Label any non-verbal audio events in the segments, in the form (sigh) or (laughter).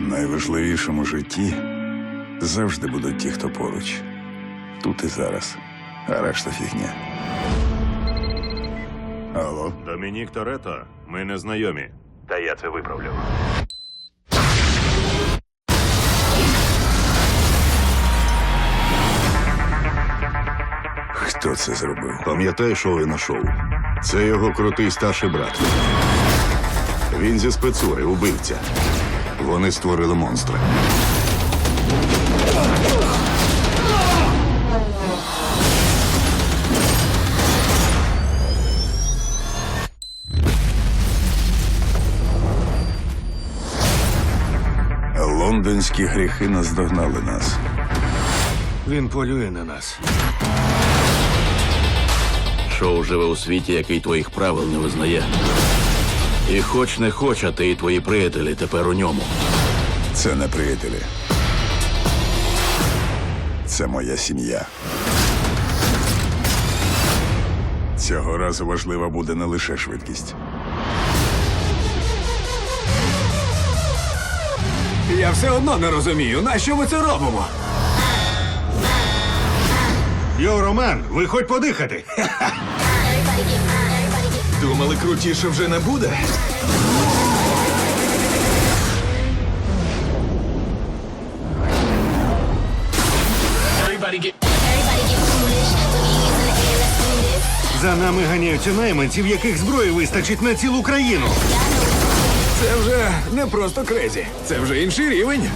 найважливішому житті завжди будуть ті, хто поруч. Тут і зараз. А решта фігня. Алло? Домінік Торетто, ми не знайомі. Та я це виправлю. Хто це зробив? Пам'ятаєш Овена шоу? Це його крутий старший брат. Він зі спецури, убивця. Вони створили монстра. Лондонські гріхи наздогнали нас. Він полює на нас. Шоу живе у світі, який твоїх правил не визнає. І хоч не хоч, а ти і твої приятелі тепер у ньому. Це не приятелі. Це моя сім'я. Цього разу важлива буде не лише швидкість. Я все одно не розумію, на що ми це робимо. Йо, Роман, виходь подихати. (laughs) Думали, крутіше вже не буде. За нами ганяються найманці, в яких зброї вистачить на цілу країну. Це вже не просто крезі, це вже інший рівень.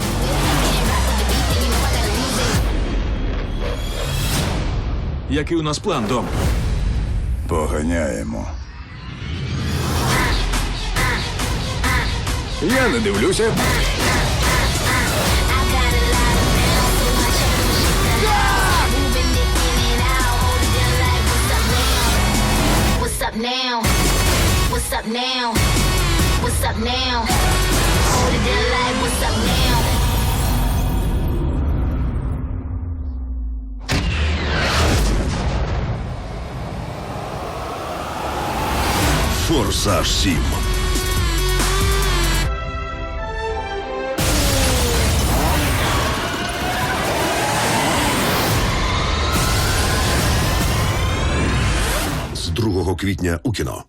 Який у нас план, Дом? Поганяємо. Я не дивлюся. What's up now? What's up now? What's up now? Hold it down like what's up now? Форсаж 7. 2 квітня у кіно.